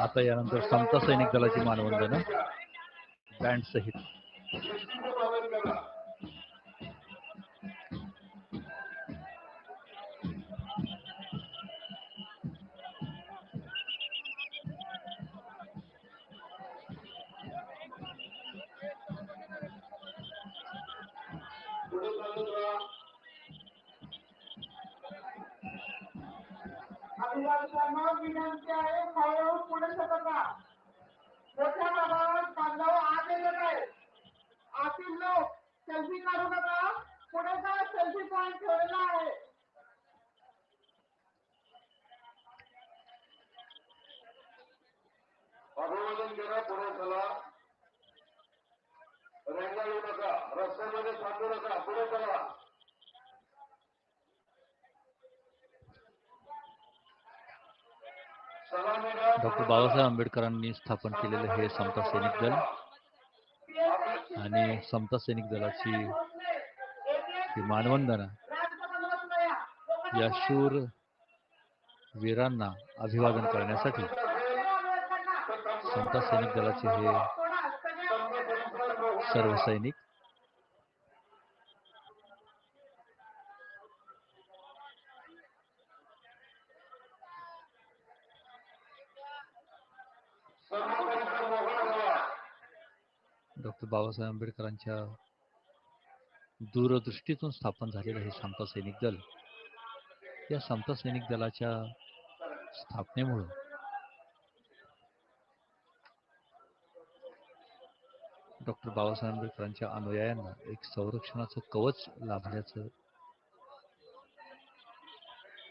आता यानंतर समता सैनिक दलाची मानवंदना. बँड सहित. अभिभाषकांना विनंती आहे हळूहळू पुढे सरकत मोठ्या प्रमाणात बांधव आत येत आहे आतील लोक सेल्फी काढू नका. पुढे काय सेल्फी पॉईंट ठेवलेला आहे. अभिवादन करा पुढे चला. रेंगाळू नका रस्त्यामध्ये थांबू नका पुढे चला. डॉक्टर बाबासाहेब आंबेडकरांनी स्थापन केलेलं हे समता सैनिक दल आणि समता सैनिक दलाची मानवंदना या शूर वीरांना अभिवादन करण्यासाठी समता सैनिक दलाचे हे सर्व सैनिक सर्व परिसर मोकळा ठेवा. डॉक्टर बाबासाहेब आंबेडकरांच्या दूरदृष्टीतून स्थापन झालेलं हे समता सैनिक दल या समता सैनिक दलाच्या स्थापनेमुळं डॉक्टर बाबासाहेब आंबेडकरांच्या अनुयायांना एक संरक्षणाचं कवच लाभल्याचं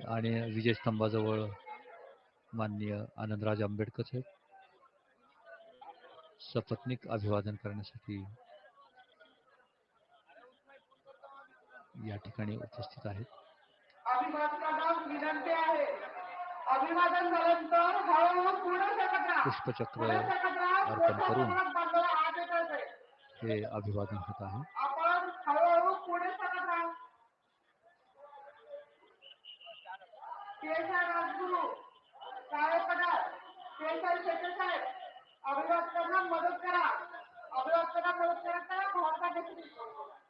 आणि विजयस्तंभाजवळ माननीय आनंदराज आंबेडकर साहेब सपत्नीक अभिवादन करण्यासाठी या ठिकाणी उपस्थित आहेत. अभिभाषकांना विनंती आहे. अभिवादन झाल्यानंतर हळूहळू पुढे सरकत. राहा पुष्पचक्र पुढे सरकत. राहा अर्पण मोठ्या करून प्रमाणात बांधव आत येत आहे हे अभिवादन होत आहे. आपण हळूहळू पुढे सरकत. राहा केशव राजगुरू काळे पठार केशव शेटे साहेब. अभिवादकांना मदत करा. अभिवादकांना मदत करा भारता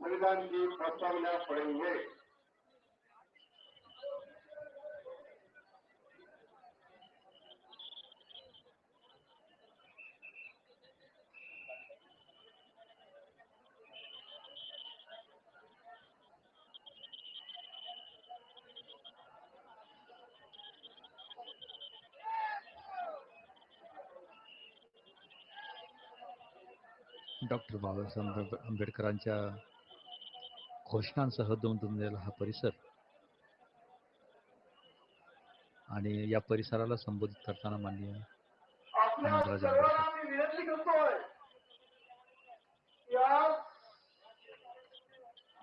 मुलगांची प्रस्तावना पढ़ेंगे डॉक्टर बाबासाहेब आंबेडकरांच्या घोषणांसह दुमदुमलेला हा परिसर आणि या परिसराला संबोधित करताना माननीय विनंती करतोय या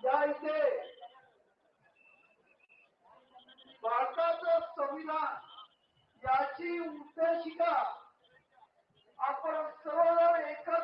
या इथे भारताचं संविधान याची उद्देशिका आपण सर्वजण एकत्र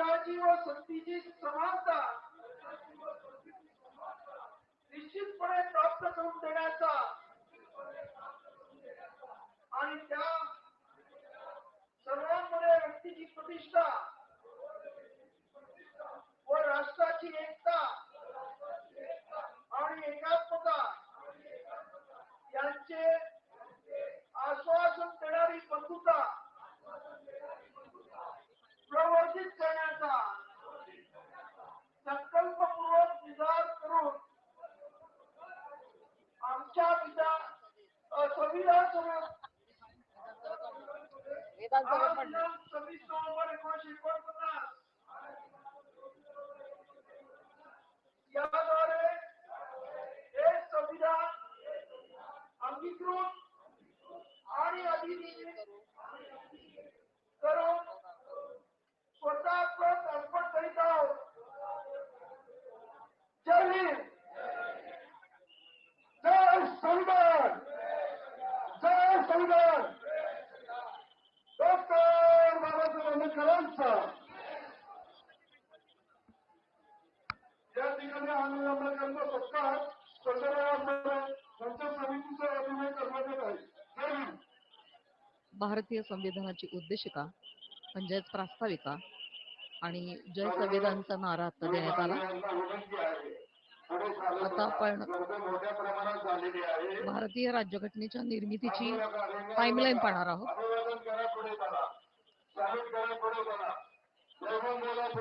दर्जाची व संतीची समानता निश्चितपणे प्राप्त करून देण्याचा आणि त्या सर्वांमध्ये व्यक्तीची प्रतिष्ठा व राष्ट्राची एकता आणि एकात्मता यांचे अ, संविधान सभा सव्वीस नोव्हेंबर एकोणीशे एकोणपन्नास याद्वारे हे संविधान अंगीकृत आणि अधिनियमित करून स्वतः प्रत अर्पण करीत आहोत जय हिंद जय संविधान जय संविधान डॉक्टर बाबासाहेब आंबेडकरांचा या ठिकाणी आम्ही आंबेडकरांचा सत्कार संदर्भात त्यांच्या समितीचा अभिनय करण्यात येत आहे जय हिंद भारतीय संविधानाची उद्देशिका म्हणजेच प्रास्ताविका आणि जय संविधानचा नारा आता देण्यात आला. आता आपण मोठ्या प्रमाणात झालेली आहे. भारतीय राज्यघटनेच्या निर्मितीची टाइमलाईन पाहणार आहोत.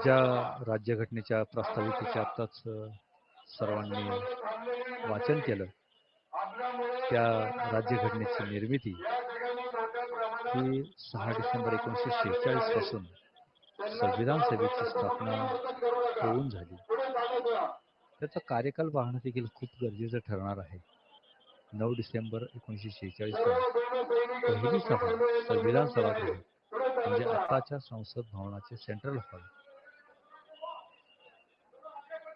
ज्या. राज्यघटनेच्या प्रस्ताविकेचे आत्ताच अ, सर्वांनी वाचन केलं त्या राज्यघटनेची निर्मिती की सहा डिसेंबर एकोणीसशे शेहेचाळीसपासून संविधान सभेची स्थापना होऊन झाली. त्याचा कार्यकाल पाहणं देखील खूप गरजेचं ठरणार आहे. नऊ डिसेंबर एकोणीसशे शेहेचाळीस पहिली सभा संविधान सभागृह म्हणजे आताच्या संसद भवनाचे सेंट्रल हॉल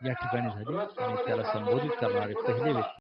या ठिकाणी झाली आणि त्याला संबोधित करणारे पहिले व्यक्ती